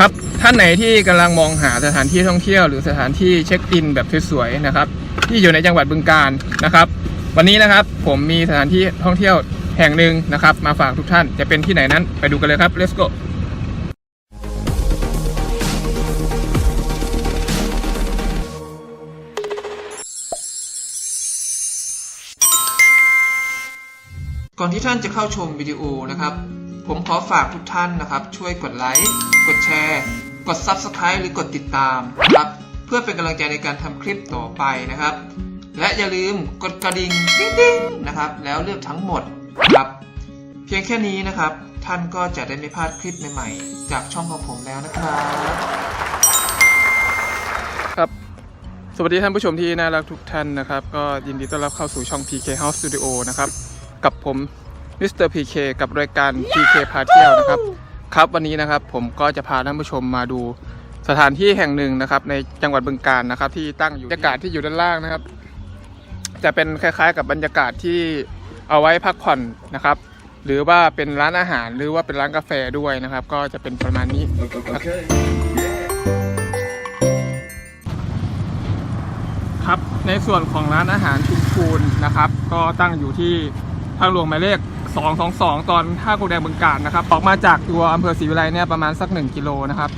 ครับท่านไหนที่กำลังมองหาสถานที่ท่องเที่ยว หรือสถานที่เช็คอินแบบสวยๆนะครับ ที่อยู่ในจังหวัดบึงกาฬนะครับ วันนี้นะครับผมมีสถานที่ท่องเที่ยวแห่งหนึ่งนะครับ มาฝากทุกท่านจะเป็นที่ไหนนั้นไปดูกันเลยครับ let's go ก่อนที่ท่านจะเข้าชมวิดีโอนะครับ ผมขอฝากทุกท่านนะครับ ช่วยกดไลค์ กดแชร์ กด Subscribe หรือกดติดตามนะครับเพื่อเป็นกำลังใจในการทำคลิปต่อไปนะครับ และอย่าลืมกดกระดิ่งติ๊งๆนะครับ แล้วเลือกทั้งหมดครับเพียงแค่นี้นะครับ ท่านก็จะได้ไม่พลาดคลิปใหม่ๆ จากช่องของผมแล้วนะครับครับ สวัสดีท่านผู้ชมที่น่ารักทุกท่านนะครับ ก็ยินดีต้อนรับเข้าสู่ช่อง PK House Studio นะครับ กับผม มิสเตอร์ PK กับรายการ PK พาเที่ยวนะครับ ครับวันนี้นะครับผมก็จะพาท่านผู้ชมมาดูสถานที่แห่งหนึ่งนะครับ ในจังหวัดบึงกาฬนะครับ ที่ตั้งอยู่บรรยากาศที่อยู่ด้านล่างนะครับ จะเป็นคล้ายๆ กับบรรยากาศที่เอาไว้พักผ่อนนะครับ หรือว่าเป็นร้านอาหารหรือว่าเป็นร้านกาแฟด้วยนะครับ ก็จะเป็นประมาณนี้ครับในส่วนของร้านอาหารชุมพูนนะครับ ก็ตั้งอยู่ที่ทางหลวงหมายเลข 222 ตอนท่ากูแดงบึงกาฬนะครับ ออกมาจากตัวอำเภอศรีวิไลเนี่ยประมาณสัก 1 กิโลนะครับ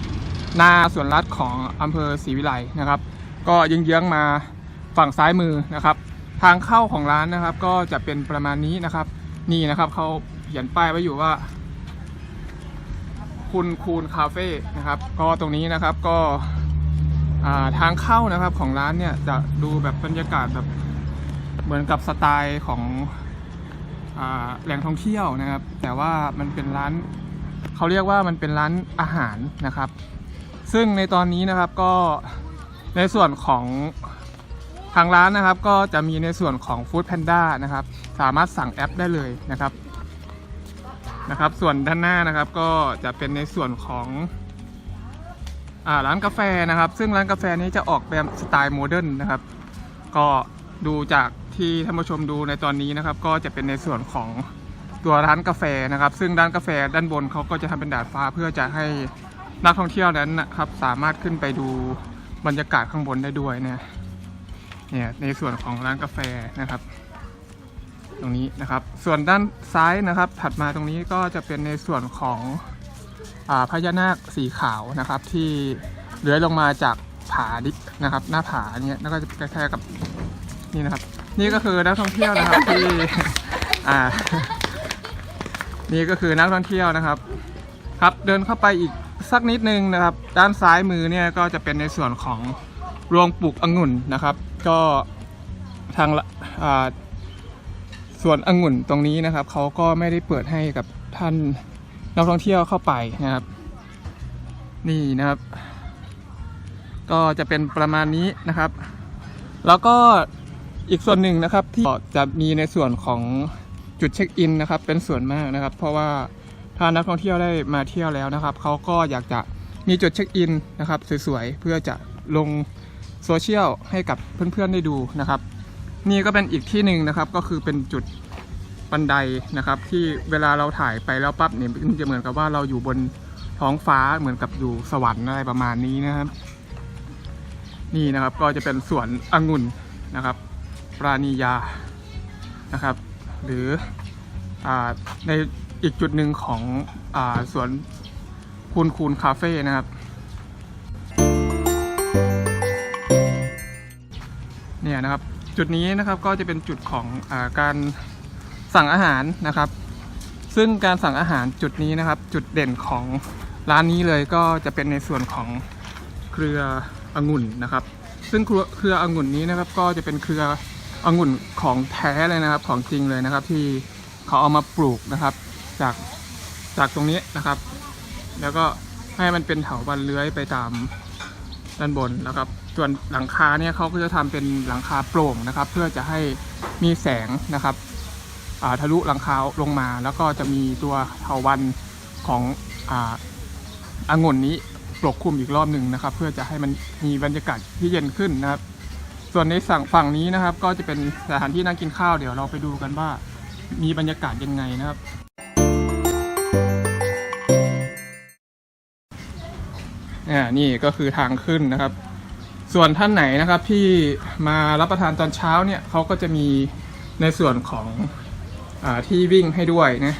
หน้าสวนรัฐของอำเภอศรีวิไลนะครับ ก็เยื้องๆมาฝั่งซ้ายมือนะครับ ทางเข้าของร้านนะครับ ก็จะเป็นประมาณนี้นะครับ นี่นะครับเขาเขียนป้ายไว้อยู่ว่า คุณคูนคาเฟ่นะครับ ก็ตรงนี้นะครับก็ทางเข้านะครับของร้านเนี่ยจะดูแบบบรรยากาศแบบเหมือนกับสไตล์ของ แหล่งท่องเที่ยวนะครับ แต่ว่ามันเป็นร้านเขาเรียกว่ามันเป็นร้านอาหารนะครับ ซึ่งในตอนนี้นะครับก็ในส่วนของทางร้านนะครับ ก็จะมีในส่วนของ Food Panda นะครับ สามารถสั่งแอปได้เลยนะครับนะครับ ส่วนด้านหน้านะครับก็จะเป็นในส่วนของอร้านกาแฟนะครับ ซึ่งร้านกาแฟนี้จะออกแบบสไตล์โมเดิร์นนะครับ ก็ดูจาก ที่ท่านผู้ชมดูในตอนนี้นะครับ ก็จะเป็นในส่วนของตัวร้านกาแฟนะครับ ซึ่งร้านกาแฟด้านบนเขาก็จะทำเป็นดาดฟ้าเพื่อจะให้นักท่องเที่ยวนั้นนะครับสามารถขึ้นไปดูบรรยากาศข้างบนได้ด้วยเนี่ยเนี่ยในส่วนของร้านกาแฟนะครับ ตรงนี้นะครับ ส่วนด้านซ้ายนะครับ ถัดมาตรงนี้ก็จะเป็นในส่วนของอพญานาคสีขาวนะครับ ที่เลื้อยลงมาจากผาดิบนะครับ หน้าผาเนี้ยแล้วก็จะคล้ๆกับ นี่นะครับ นี่ก็คือนักท่องเที่ยวนะครับที่อ่า นี่ก็คือนักท่องเที่ยวนะครับ ครับเดินเข้าไปอีกสักนิดนึงนะครับ ด้านซ้ายมือเนี่ยก็จะเป็นในส่วนของโรงปลูกองุ่นนะครับ ก็ทางอ่าส่วนองุ่นตรงนี้นะครับเขาก็ไม่ได้เปิดให้กับท่านนักท่องเที่ยวเข้าไปนะครับ นี่นะครับ ก็จะเป็นประมาณนี้นะครับ แล้วก็ อีกส่วนหนึ่งนะครับที่จะมีในส่วนของจุดเช็คอินนะครับเป็นส่วนมากนะครับ เพราะว่าถ้านักท่องเที่ยวได้มาเที่ยวแล้วนะครับเขาก็อยากจะมีจุดเช็คอินนะครับสวยๆเพื่อจะลงโซเชียลให้กับเพื่อนๆได้ดูนะครับ นี่ก็เป็นอีกที่หนึ่งนะครับก็คือเป็นจุดบันไดนะครับ ที่เวลาเราถ่ายไปแล้วปั๊บเนี่ยมันจะเหมือนกับว่าเราอยู่บนท้องฟ้าเหมือนกับอยู่สวรรค์อะไรประมาณนี้นะครับ นี่นะครับก็จะเป็นสวนองุ่นนะครับ ปราณียานะครับ หรืออในอีกจุดหนึ่งของอสวนคูนคูนคาเฟ่นะครับ เนี่ยนะครับจุดนี้นะครับก็จะเป็นจุดของอการสั่งอาหารนะครับ ซึ่งการสั่งอาหารจุดนี้นะครับ จุดเด่นของร้านนี้เลยก็จะเป็นในส่วนของเครือองุ่นนะครับ ซึ่งเครือเครือองุ่นนี้นะครับก็จะเป็นเครือ องุ่นของแท้เลยนะครับ ของจริงเลยนะครับ ที่เขาเอามาปลูกนะครับ จากจากตรงนี้นะครับ แล้วก็ให้มันเป็นเถาวันเลื้อยไปตามด้านบนนะครับ ส่วนหลังคาเนี่ยเขาก็จะทำเป็นหลังคาโปร่งนะครับ เพื่อจะให้มีแสงนะครับทะลุหลังคาลงมา แล้วก็จะมีตัวเถาวันของอาองุ่นนี้ปกคลุมอีกรอบหนึ่งนะครับ เพื่อจะให้มันมีบรรยากาศที่เย็นขึ้นนะครับ ส่วนในสั่งฝั่งนี้นะครับ ก็จะเป็นสถานที่นั่งกินข้าวเดี๋ยวเราไปดูกันว่า มีบรรยากาศยังไงนะครับ อ่า นี่ก็คือทางขึ้นนะครับ ส่วนท่านไหนนะครับที่มารับประทานตอนเช้าเนี่ยเขาก็จะมีในส่วนของอที่วิ่งให้ด้วยนะ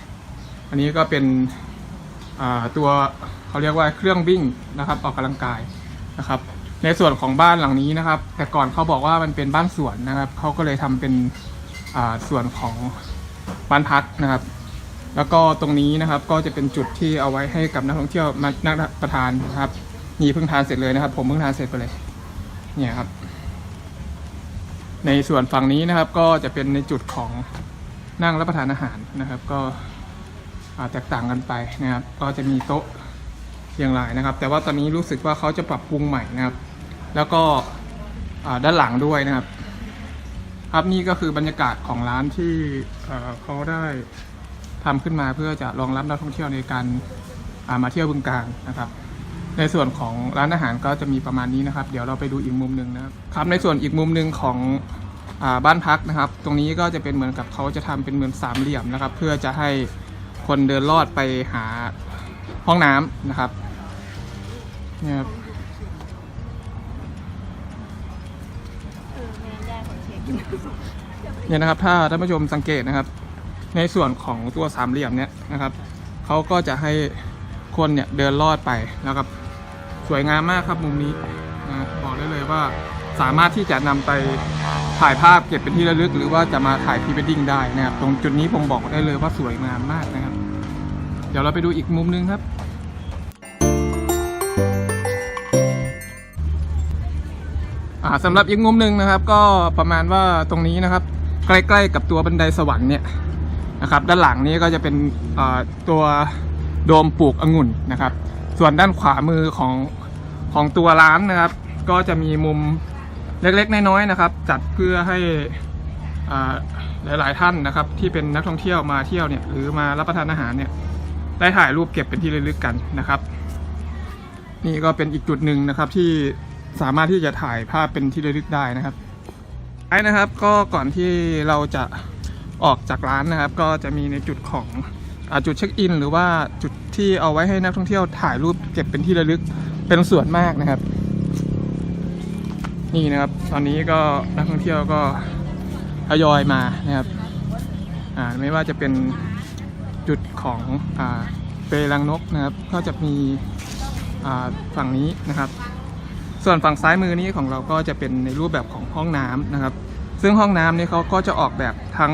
อันนี้ก็เป็นตัวเขาเรียกว่าเครื่องวิ่งนะครับ ออกกำลังกายนะครับ ในส่วนของบ้านหลังนี้นะครับ แต่ก่อนเขาบอกว่ามันเป็นบ้านสวนนะครับเขาก็เลยทำเป็นอ่าส่วนของบ้านพักนะครับ แล้วก็ตรงนี้นะครับก็จะเป็นจุดที่เอาไว้ให้กับนักท่องเที่ยวมานั่งรับประทานนะครับนี่เพิ่งทานเสร็จเลยนะครับ ผมเพิ่งทานเสร็จไปเลยเนี่ยครับ ในส่วนฝั่งนี้นะครับก็จะเป็นในจุดของนั่งรับประทานอาหารนะครับ ก็แตกต่างกันไปนะครับ ก็จะมีโต๊ะเรียงรายนะครับ แต่ว่าตอนนี้รู้สึกว่าเขาจะปรับปรุงใหม่นะครับ แล้วก็ด้านหลังด้วยนะครับ ครับนี่ก็คือบรรยากาศของร้านที่เขาได้ทำขึ้นมาเพื่อจะรองรับนักท่องเที่ยวในการามาเที่ยวบึงการนะครับในส่วนของร้านอาหารก็จะมีประมาณนี้นะครับ เดี๋ยวเราไปดูอีกมุมหนึ่งนะครับครับในส่วนอีกมุมหนึ่งของอบ้านพักนะครับ ตรงนี้ก็จะเป็นเหมือนกับเขาจะทำเป็นเหมือนสามเหลี่ยมนะครับ เพื่อจะให้คนเดินลอดไปหาห้องน้ำนะครับเนี่ยครับ เนี่ยนะครับ ถ้าท่านผู้ชมสังเกตนะครับ ในส่วนของตัวสามเหลี่ยมเนี่ยนะครับเขาก็จะให้คนเนี่ยเดินลอดไปนะครับ สวยงามมากครับมุมนี้นะบอกได้เลยว่าสามารถที่จะนำไปถ่ายภาพเก็บเป็นที่ระลึก หรือว่าจะมาถ่ายพรีเวดดิ้งได้นะครับ ตรงจุดนี้ผมบอกได้เลยว่าสวยงามมากนะครับ เดี๋ยวเราไปดูอีกมุมนึงครับ อ่าสำหรับอีกมุมหนึ่งนะครับ ก็ประมาณว่าตรงนี้นะครับ ใกล้ๆกับตัวบันไดสวรรค์เนี่ยนะครับ ด้านหลังนี้ก็จะเป็นตัวโดมปลูกองุ่นนะครับ ส่วนด้านขวามือของของตัวร้านนะครับ ก็จะมีมุมเล็กๆน้อยๆนะครับ จัดเพื่อให้หลายๆท่านนะครับ ที่เป็นนักท่องเที่ยวมาเที่ยวเนี่ยหรือมารับประทานอาหารเนี่ยได้ถ่ายรูปเก็บเป็นที่ระลึกกันนะครับ นี่ก็เป็นอีกจุดหนึ่งนะครับที่ สามารถที่จะถ่ายภาพเป็นที่ระลึกได้นะครับไอ้นะครับก็ก่อนที่เราจะออกจากร้านนะครับ ก็จะมีในจุดของอจุดเช็คอิน หรือว่าจุดที่เอาไว้ให้นักท่องเที่ยวถ่ายรูปเก็บเป็นที่ระลึกเป็นส่วนมากนะครับ นี่นะครับ ตอนนี้ก็นักท่องเที่ยวก็ทยอยมานะครับไม่ว่าจะเป็นจุดของอเปรังนกนะครับ ก็จะมีฝั่งนี้นะครับ ส่วนฝั่งซ้ายมือนี้ของเราก็จะเป็นในรูปแบบของห้องน้ำนะครับ ซึ่งห้องน้ำนี่เขาก็จะออกแบบทั้ง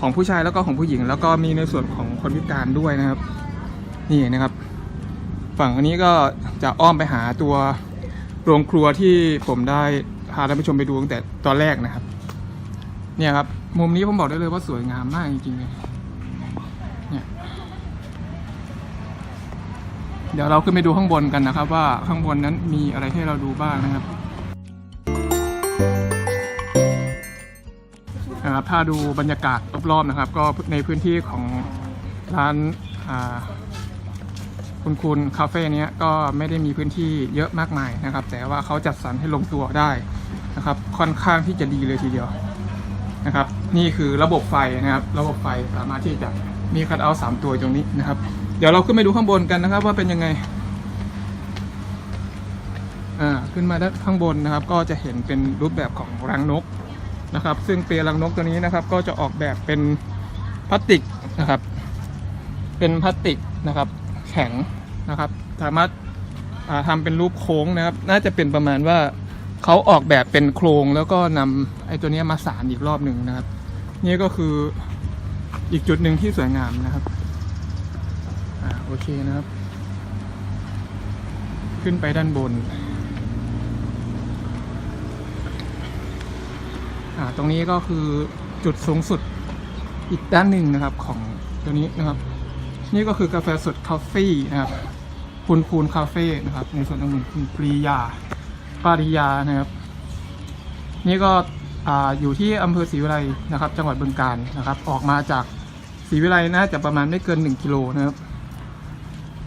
ของผู้ชายแล้วก็ของผู้หญิง แล้วก็มีในส่วนของคนพิการด้วยนะครับ นี่นะครับ ฝั่งอันนี้ก็จะอ้อมไปหาตัวโรงครัวที่ผมได้พาท่านผู้ชมไปดูตั้งแต่ตอนแรกนะครับ เนี่ยครับ มุมนี้ผมบอกได้เลยว่าสวยงามมากจริงๆเลยเนี่ย เดี๋ยวเราขึ้นไปดูข้างบนกันนะครับ ว่าข้างบนนั้นมีอะไรให้เราดูบ้างนะครับนะครับถ้าดูบรรยากาศรอบๆนะครับ ก็ในพื้นที่ของร้านาคุณคุณคาเฟ่นี้ก็ไม่ได้มีพื้นที่เยอะมากมายนะครับ แต่ว่าเขาจัดสรรให้ลงตัวได้นะครับ ค่อนข้างที่จะดีเลยทีเดียวนะครับ นี่คือระบบไฟนะครับ ระบบไฟสามารถที่จะมีคัทเอาท์สามตัวตรงนี้นะครับ ดี๋ยวเราขึ้นไปดูข้างบนกันนะครับ ว่าเป็นยังไง อ่า ขึ้นมาด้านข้างบนนะครับ ก็จะเห็นเป็นรูปแบบของรังนกนะครับ ซึ่งเปลรังนกตัวนี้นะครับ ก็จะออกแบบเป็นพลาสติกนะครับ เป็นพลาสติกนะครับ แข็งนะครับ สามารถอ่าทำเป็นรูปโค้งนะครับ น่าจะเป็นประมาณว่าเขาออกแบบเป็นโครงแล้วก็นำไอ้ตัวนี้มาสานอีกรอบหนึ่งนะครับ นี่ก็คืออีกจุดหนึ่งที่สวยงามนะครับ โอเคนะครับ ขึ้นไปด้านบน อ่า ตรงนี้ก็คือจุดสูงสุดอีกด้านหนึ่งนะครับของตัวนี้นะครับ นี่ก็คือกาแฟสดคาเฟ่นะครับ คุณคูณคาเฟ่นะครับ ในส่วนตรงนี้คุณปรียาปาริยานะครับ นี่ก็อ่าอยู่ที่อำเภอศรีวิไลนะครับ จังหวัดบึงกาฬนะครับ ออกมาจากศรีวิไลน่าจะประมาณไม่เกิน 1 กิโลนะครับ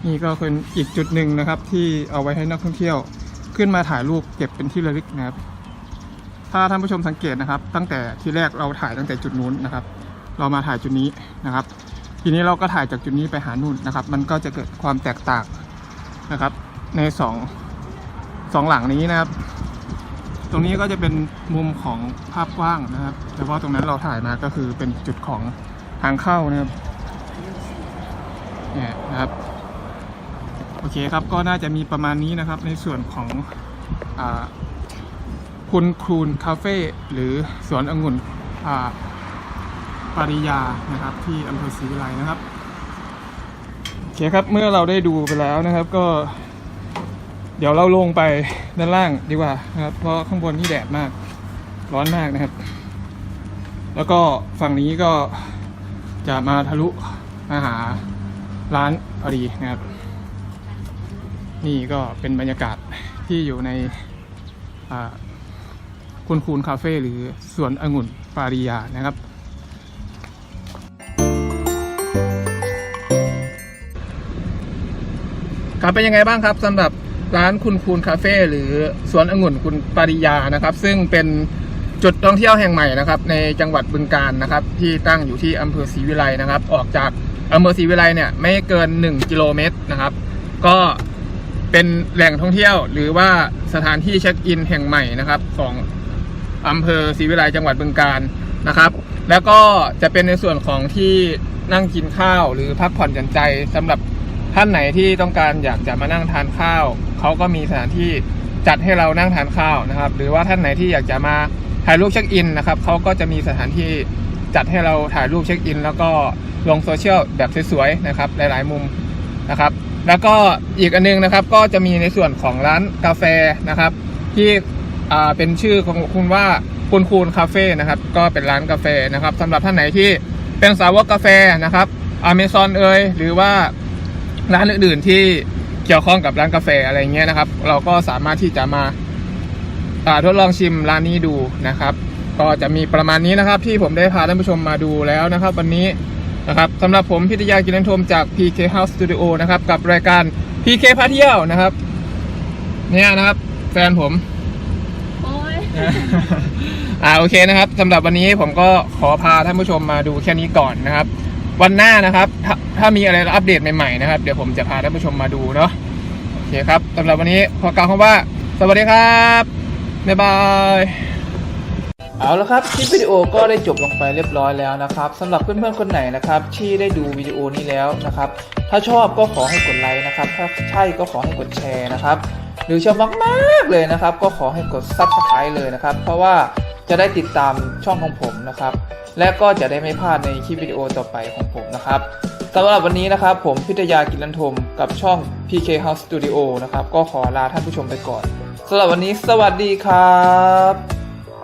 นี่ก็เป็นอีกจุดหนึ่งนะครับ ที่เอาไว้ให้นักท่องเที่ยว ขึ้นมาถ่ายรูปเก็บเป็นที่ระลึกนะครับ ถ้าท่านผู้ชมสังเกตนะครับ ตั้งแต่ที่แรกเราถ่ายตั้งแต่จุดนู้นนะครับ เรามาถ่ายจุดนี้นะครับ ทีนี้เราก็ถ่ายจากจุดนี้ไปหานู่นนะครับ มันก็จะเกิดความแตกต่างนะครับ ในสองสองหลังนี้นะครับ ตรงนี้ก็จะเป็นมุมของภาพกว้างนะครับแต่ว่าตรงนั้นเราถ่ายมาก็คือเป็นจุดของทางเข้านะครับเนี่ยนะครับ อเคครับก็น่าจะมีประมาณนี้นะครับในส่วนของอคุณครูนคาเฟ่หรือสวนองุ่นปาริยานะครับ ที่อำเภอศรีวิไลนะครับโอเคครับเมื่อเราได้ดูไปแล้วนะครับก็ เดี๋ยวเราลงไปด้านล่างดีกว่านะครับ เพราะข้างบนนี่แดดมากร้อนมากนะครับ แล้วก็ฝั่งนี้ก็จะมาทะลุมาหาร้านพอดีนะครับ นี่ก็เป็นบรรยากาศที่อยู่ในคุณคูนคาเฟ่หรือสวนองุ่นปาริยานะครับ ครับเป็นยังไงบ้างครับสำหรับร้านคุณคูนคาเฟ่หรือสวนองุ่นคุณปาริยานะครับ ซึ่งเป็นจุดท่องเที่ยวแห่งใหม่นะครับ ในจังหวัดบึงกาฬนะครับ ที่ตั้งอยู่ที่อำเภอศรีวิไลนะครับ ออกจากอำเภอศรีวิไลเนี่ยไม่เกิน 1 กิโลเมตรนะครับ ก็ เป็นแหล่งท่องเที่ยว หรือว่าสถานที่เช็คอินแห่งใหม่นะครับของอำเภอศรีวิไลจังหวัดบึงกาฬนะครับ แล้วก็จะเป็นในส่วนของที่นั่งกินข้าวหรือพักผ่อนหย่อนใจสำหรับท่านไหนที่ต้องการอยากจะมานั่งทานข้าวเขาก็มีสถานที่จัดให้เรานั่งทานข้าวนะครับ หรือว่าท่านไหนที่อยากจะมาถ่ายรูปเช็คอินนะครับเขาก็จะมีสถานที่จัดให้เราถ่ายรูปเช็คอิน แล้วก็ลงโซเชียลแบบสวยๆนะครับหลายๆมุมนะครับ แล้วก็อีกอันนึงนะครับก็จะมีในส่วนของร้านกาแฟนะครับ ที่เป็นชื่อของคุณว่าคุณคูนคาเฟ่นะครับก็เป็นร้านกาแฟนะครับสำหรับท่านไหนที่เป็นสาวกกาแฟนะครับอเมซอนเอยหรือว่าร้านอื่นๆที่เกี่ยวข้องกับร้านกาแฟอะไรเงี้ยนะครับ เราก็สามารถที่จะมาทดลองชิมร้านนี้ดูนะครับ ก็จะมีประมาณนี้นะครับที่ผมได้พาท่านผู้ชมมาดูแล้วนะครับ วันนี้ นะครับสำหรับผมพิทยากินันทมจาก PK House Studio นะครับ กับรายการ PK พาเที่ยวนะครับ เนี่ยนะครับ แฟนผม โอ้ยอ่าโอเคนะครับสำหรับวันนี้ผมก็ขอพาท่านผู้ชมมาดูแค่นี้ก่อนนะครับ วันหน้านะครับถ้าถ้ามีอะไรอัปเดตใหม่ๆนะครับ เดี๋ยวผมจะพาท่านผู้ชมมาดูเนาะโอเคครับสำหรับวันนี้ขอกล่าวคำว่า สวัสดีครับ บ๊ายบาย เอาละครับคลิปวิดีโอก็ได้จบลงไปเรียบร้อยแล้วนะครับสำหรับเพื่อนๆคนไหนนะครับที่ได้ดูวิดีโอนี้แล้วนะครับถ้าชอบก็ขอให้กดไลค์นะครับ ถ้าใช่ก็ขอให้กดแชร์นะครับ หรือชอบมากๆเลยนะครับ ก็ขอให้กด Subscribe เลยนะครับ เพราะว่าจะได้ติดตามช่องของผมนะครับ และก็จะได้ไม่พลาดในคลิปวิดีโอต่อไปของผมนะครับสำหรับวันนี้นะครับ ผมพิทยากิรันทมกับช่อง PK House Studio นะครับ ก็ขอลาท่านผู้ชมไปก่อนสำหรับวันนี้สวัสดีครับ